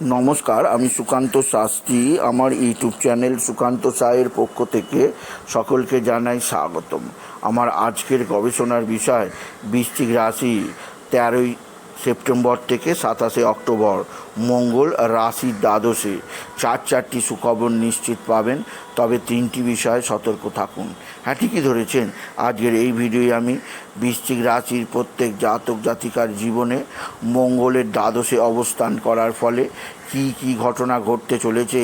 নমস্কার, আমি সুকান্ত শাস্ত্রী। আমার ইউটিউব চ্যানেল সুকান্ত সায়ের পক্ষ থেকে সকলকে জানাই স্বাগতম। আমার আজকের গবেষণার বিষয়, বৃশ্চিক রাশি, তেরোই সেপ্টেম্বর থেকে সাতাশে অক্টোবর, মঙ্গল রাশির দ্বাদশে। চার চারটি সুখবর নিশ্চিত পাবেন, তবে তিনটি বিষয়ে সতর্ক থাকুন। হ্যাঁ ঠিকই ধরেছেন। আজকের এই ভিডিওয়ে আমি বৃশ্চিক রাশির প্রত্যেক জাতক জাতিকার জীবনে মঙ্গলের দ্বাদশে অবস্থান করার ফলে কি কি ঘটনা ঘটতে চলেছে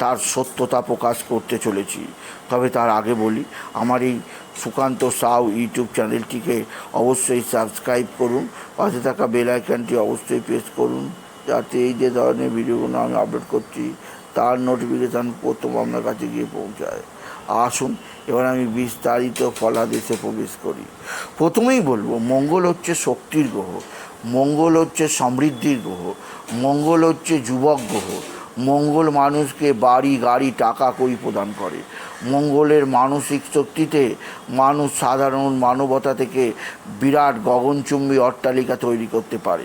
তার সত্যতা প্রকাশ করতে চলেছি। তবে তার আগে বলি, আমার এই সুকান্ত সাউ ইউটিউব চ্যানেলটিকে অবশ্যই সাবস্ক্রাইব করুন, পাশে থাকা বেল আইকনটি অবশ্যই প্রেস করুন, যাতে এই যে ধরনের ভিডিওগুলো আমি আপলোড করছি, তার নোটিফিকেশান প্রথম আপনার কাছে গিয়ে পৌঁছায়। আসুন, এবার আমি বিস্তারিত ফলাদেশে প্রবেশ করি। প্রথমেই বলব, মঙ্গল হচ্ছে শক্তির গ্রহ, মঙ্গল হচ্ছে সমৃদ্ধির গ্রহ, মঙ্গল হচ্ছে যুবক গ্রহ। মঙ্গল মানুষকে বাড়ি, গাড়ি, টাকা কই প্রদান করে। মঙ্গলের মানসিক শক্তিতে মানুষ সাধারণ মানবতা থেকে বিরাট গগনচুম্বী অট্টালিকা তৈরি করতে পারে।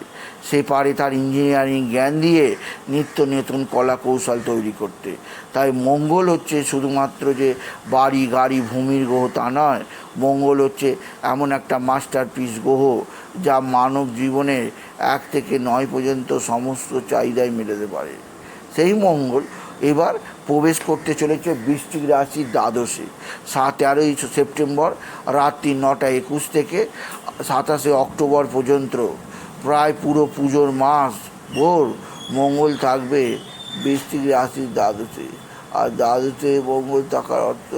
সে পারে তার ইঞ্জিনিয়ারিং জ্ঞান দিয়ে নিত্য নতুন কলা কৌশল তৈরি করতে। তাই মঙ্গল হচ্ছে শুধুমাত্র যে বাড়ি, গাড়ি, ভূমির গ্রহ তা নয়, মঙ্গল হচ্ছে এমন একটা মাস্টার পিস গ্রহ যা মানব জীবনের এক থেকে নয় পর্যন্ত সমস্ত চাহিদাই মেটাতে পারে। সেই মঙ্গল এবার প্রবেশ করতে চলেছে বৃষ্টিক রাশি দ্বাদশে। সাত তেরোই সেপ্টেম্বর রাত্রি নটা একুশ থেকে সাতাশে অক্টোবর পর্যন্ত। প্রায় পুরো পুজোর মাস ভোর মঙ্গল থাকবে বৃষ্টিক রাশির দ্বাদশে। আর দ্বাদশে মঙ্গল থাকার অর্থ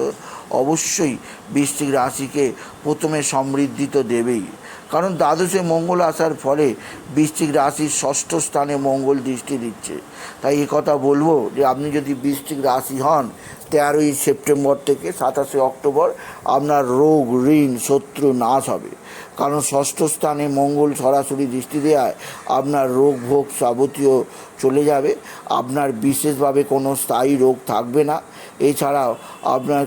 অবশ্যই বৃষ্টিক রাশিকে প্রথমে সমৃদ্ধি তো দেবেই। কারণ দ্বাদশে মঙ্গল আসার ফলে বৃশ্চিক রাশির ষষ্ঠ স্থানে মঙ্গল দৃষ্টি দিচ্ছে। তাই কথা বলব যে আপনি যদি বৃশ্চিক রাশি হন, তেরোই সেপ্টেম্বর থেকে সাতাশে অক্টোবর আপনার রোগ, ঋণ, শত্রু নাশ হবে। কারণ ষষ্ঠ স্থানে মঙ্গল সরাসরি দৃষ্টি দেওয়ায় আপনার রোগ ভোগ যাবতীয় চলে যাবে। আপনার বিশেষভাবে কোনো স্থায়ী রোগ থাকবে না। এছাড়াও আপনার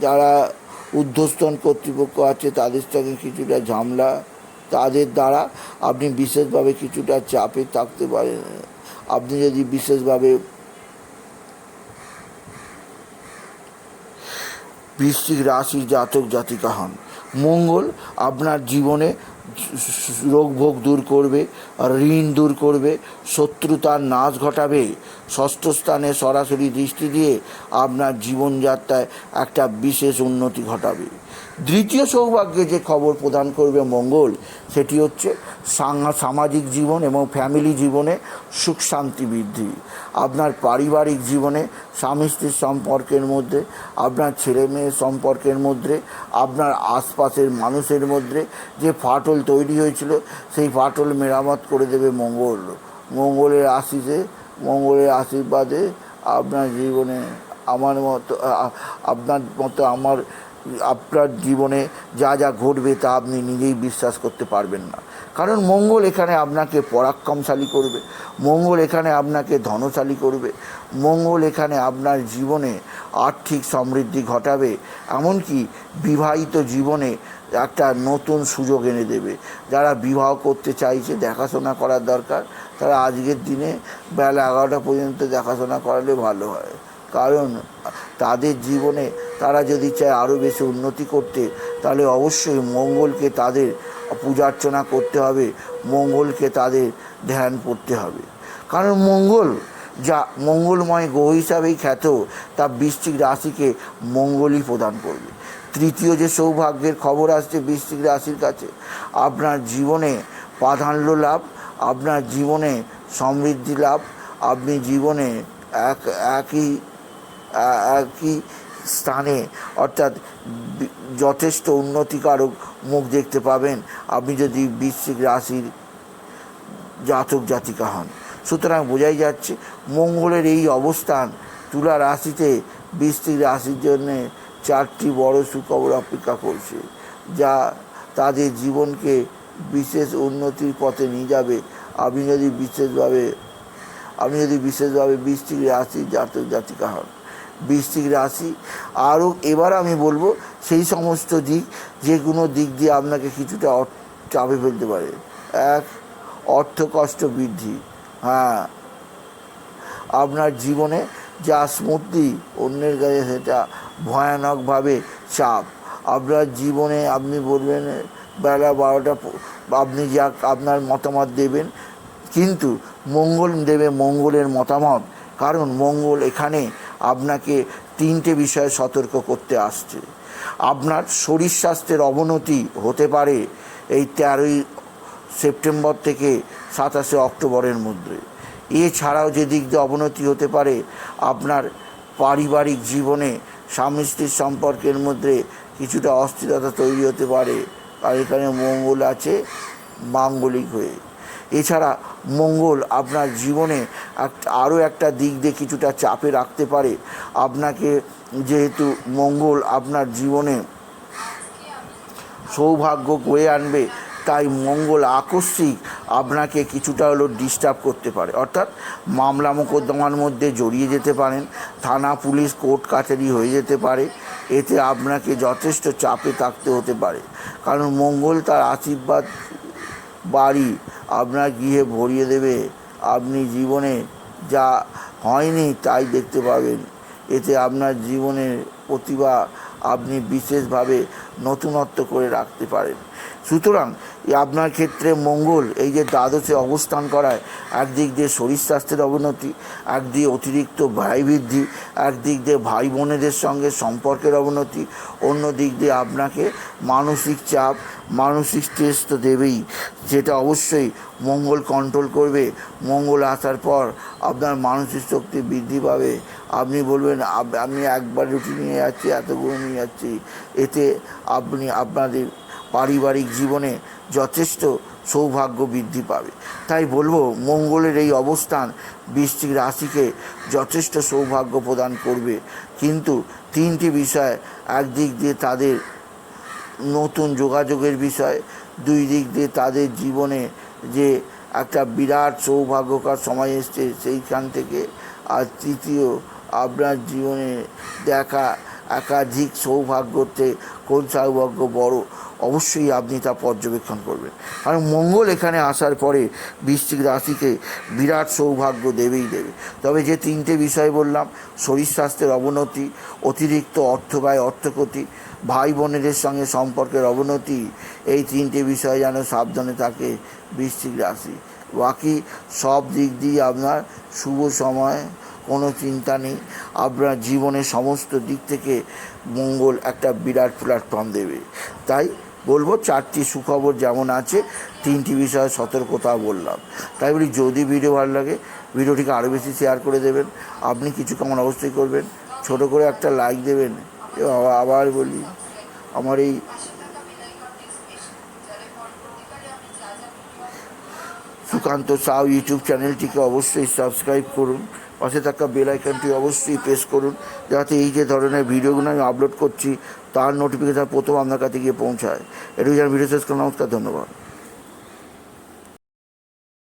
যারা ঊর্ধ্বস্তন কর্তৃপক্ষ আছে, তাদের সঙ্গে কিছুটা ঝামেলা তাদের দ্বারা। আপনি বিশেষভাবে কিছুটা চাপে থাকতে পারেন। আপনি যদি বিশেষভাবে বৃশ্চিক রাশির জাতক জাতিকা হন, মঙ্গল আপনার জীবনে রোগ ভোগ দূর করবে ঋণ দূর করবে, শত্রুতার নাশ ঘটাবে। ষষ্ঠ স্থানে সরাসরি দৃষ্টি দিয়ে আপনার জীবনযাত্রায় একটা বিশেষ উন্নতি ঘটাবে। দ্বিতীয় সৌভাগ্যে যে খবর প্রদান করবে মঙ্গল, সেটি হচ্ছে সামাজিক জীবন এবং ফ্যামিলি জীবনে সুখ শান্তি বৃদ্ধি। আপনার পারিবারিক জীবনে স্বামী স্ত্রীর সম্পর্কের মধ্যে, আপনার ছেলে মেয়ের সম্পর্কের মধ্যে, আপনার আশপাশের মানুষের মধ্যে যে ফাটল তৈরি হয়েছিল, সেই ফাটল মেরামত করে দেবে মঙ্গল মঙ্গলের আশিসে মঙ্গলের আশীর্বাদে আপনার জীবনে আমার মতো আপনার মতো আমার আপনার জীবনে যা যা ঘটবে তা আপনি নিজেই বিশ্বাস করতে পারবেন না। কারণ মঙ্গল এখানে আপনাকে পরাক্রমশালী করবে, মঙ্গল এখানে আপনাকে ধনশালী করবে, মঙ্গল এখানে আপনার জীবনে আর্থিক সমৃদ্ধি ঘটাবে, এমনকি বিবাহিত জীবনে একটা নতুন সুযোগ এনে দেবে। যারা বিবাহ করতে চাইছে, দেখাশোনা করার দরকার, তারা আজকের দিনে বেলা এগারোটা পর্যন্ত দেখাশোনা করালে ভালো হয়। কারণ তাদের জীবনে তারা যদি চায় আরও বেশি উন্নতি করতে, তাহলে অবশ্যই মঙ্গলকে তাদের পূজা অর্চনা করতে হবে, মঙ্গলকে তাদের ধ্যান করতে হবে। কারণ মঙ্গল যা, মঙ্গলময় গ্রহ হিসাবেই খ্যাত, তা বৃশ্চিক রাশিকে মঙ্গলই প্রদান করবে। তৃতীয় যে সৌভাগ্যের খবর আসছে বৃশ্চিক রাশির কাছে, আপনার জীবনে প্রাধান্য লাভ, আপনার জীবনে সমৃদ্ধি লাভ, আপনি জীবনে এক, একই একই স্থানে? অর্থাৎ যথেষ্ট উন্নতিকারক মুখ দেখতে পাবেন। আপনি যদি বৃশ্চিক রাশির জাতক জাতিকা হন। সুতরাং বোঝাই যাচ্ছে, মঙ্গলের এই অবস্থান তুলা রাশিতে বৃশ্চিক রাশির জন্যে চারটি বড় সুখবর অপেক্ষা করছে, যা তাদের জীবনকে বিশেষ উন্নতির পথে নিয়ে যাবে। আপনি যদি বিশেষভাবে, আপনি যদি বিশেষভাবে বৃশ্চিক রাশির জাতক জাতিকা হন বৃশ্চিক রাশি। আরও এবার আমি বলব, সেই সমস্ত দিক, যে কোনো দিক দিয়ে আপনাকে কিছুটা চাপে ফেলতে পারে। এক অর্থ কষ্ট বৃদ্ধি। হ্যাঁ। আপনার জীবনে যা স্মৃতি, অন্যের কাছে সেটা ভয়ানকভাবে চাপ। আপনার জীবনে আপনি বলবেন, বেলা বারোটা আপনি যা আপনার মতামত দেবেন, কিন্তু মঙ্গল দেবে মঙ্গলের মতামত। কারণ মঙ্গল এখানে আপনাকে তিনটে বিষয়ে সতর্ক করতে আসছে। আপনার শরীর স্বাস্থ্যের অবনতি হতে পারে এই তেরোই সেপ্টেম্বর থেকে সাতাশে অক্টোবরের মধ্যে। এছাড়াও যে দিক দিয়ে অবনতি হতে পারে, আপনার পারিবারিক জীবনে স্বামী স্ত্রীর সম্পর্কের মধ্যে কিছুটা অস্থিরতা তৈরি হতে পারে। আর এখানে মঙ্গল আছে, মাঙ্গলিক হয়ে। এছাড়া মঙ্গল আপনার জীবনে আরও একটা দিক দিয়ে কিছুটা চাপে রাখতে পারে। আপনাকে যেহেতু মঙ্গল আপনার জীবনে সৌভাগ্য বয়ে আনবে, তাই মঙ্গল আকস্মিক আপনাকে কিছুটা হলেও ডিস্টার্ব করতে পারে। অর্থাৎ মামলা মোকদ্দমার মধ্যে জড়িয়ে যেতে পারেন, থানা, পুলিশ, কোর্ট কাছারি হয়ে যেতে পারে। এতে আপনাকে যথেষ্ট চাপে থাকতে হতে পারে। কারণ মঙ্গল তার আশীর্বাদ বাড়ি আপনার গৃহে ভরিয়ে দেবে। আপনি জীবনে যা হয়নি তাই দেখতে পাবেন। এতে আপনার জীবনের প্রতিভা আপনি বিশেষভাবে নতুনত্ব করে রাখতে পারেন। সুতরাং আপনার ক্ষেত্রে মঙ্গল, এই যে দ্বাদশে অবস্থান করায়, একদিক দিয়ে শরীর স্বাস্থ্যের অবনতি, একদিকে অতিরিক্ত ব্যয় বৃদ্ধি, একদিক দিয়ে ভাই বোনেদের সঙ্গে সম্পর্কের অবনতি অন্য দিক দিয়ে আপনাকে মানসিক চাপ, মানসিক স্ট্রেস তো দেবেই। যেটা অবশ্যই মঙ্গল কন্ট্রোল করবে। মঙ্গল আসার পর আপনার মানসিক শক্তি বৃদ্ধি পাবে। আপনি বলবেন আমি একবার রুটি নিয়ে যাচ্ছি, এতগুলো নিয়ে যাচ্ছি। এতে আপনি আপনাদের পারিবারিক জীবনে যথেষ্ট সৌভাগ্য বৃদ্ধি পাবে। তাই বলব, মঙ্গলের এই অবস্থান বৃশ্চিক রাশিকে যথেষ্ট সৌভাগ্য প্রদান করবে। কিন্তু তিনটি বিষয়, একদিক দিয়ে তাদের নতুন যোগাযোগের বিষয়, দুই দিক দিয়ে তাদের জীবনে যে একটা বিরাট সৌভাগ্যকার সময় এসছে সেইখান থেকে, আর তৃতীয় আপনার জীবনে দেখা একাধিক সৌভাগ্যতে কোন সৌভাগ্য বড়, অবশ্যই আপনি তা পর্যবেক্ষণ করবেন। কারণ মঙ্গল এখানে আসার পরে বৃশ্চিক রাশিকে বিরাট সৌভাগ্য দেবেই দেবে। তবে যে তিনটে বিষয় বললাম, শরীর স্বাস্থ্যের অবনতি, অতিরিক্ত অর্থ ব্যয়, অর্থক্ষতি, ভাই বোনেদের সঙ্গে সম্পর্কের অবনতি, এই তিনটে বিষয় যেন সাবধানে থাকে বৃশ্চিক রাশি। বাকি সব দিক দিয়ে আপনার শুভ সময় কোনো চিন্তা নেই। আপনার জীবনের সমস্ত দিক থেকে মঙ্গল একটা বিরাট প্ল্যাটফর্ম দেবে। তাই বলব চারটি সুখবর যেমন আছে, তিনটি বিষয়ে সতর্কতা বললাম। তাই বলি, যদি ভিডিও ভালো লাগে, ভিডিওটিকে আরও বেশি শেয়ার করে দেবেন। আপনি কিছু কেমন অবশ্যই করবেন, ছোট করে একটা লাইক দেবেন। আবার বলি, আমার এই সুকান্ত সাউ ইউটিউব চ্যানেলটিকে অবশ্যই সাবস্ক্রাইব করুন। পাশে থাকা বেল আইকনটি অবশ্যই প্রেস করুন, যাতে এই যে ধরনের ভিডিওগুলো আমি আপলোড করছি, তার নোটিফিকেশান প্রথম আপনার কাছে গিয়ে পৌঁছায়। এটুকু যেন ভিডিও শেষ করুন, নমস্কার, ধন্যবাদ।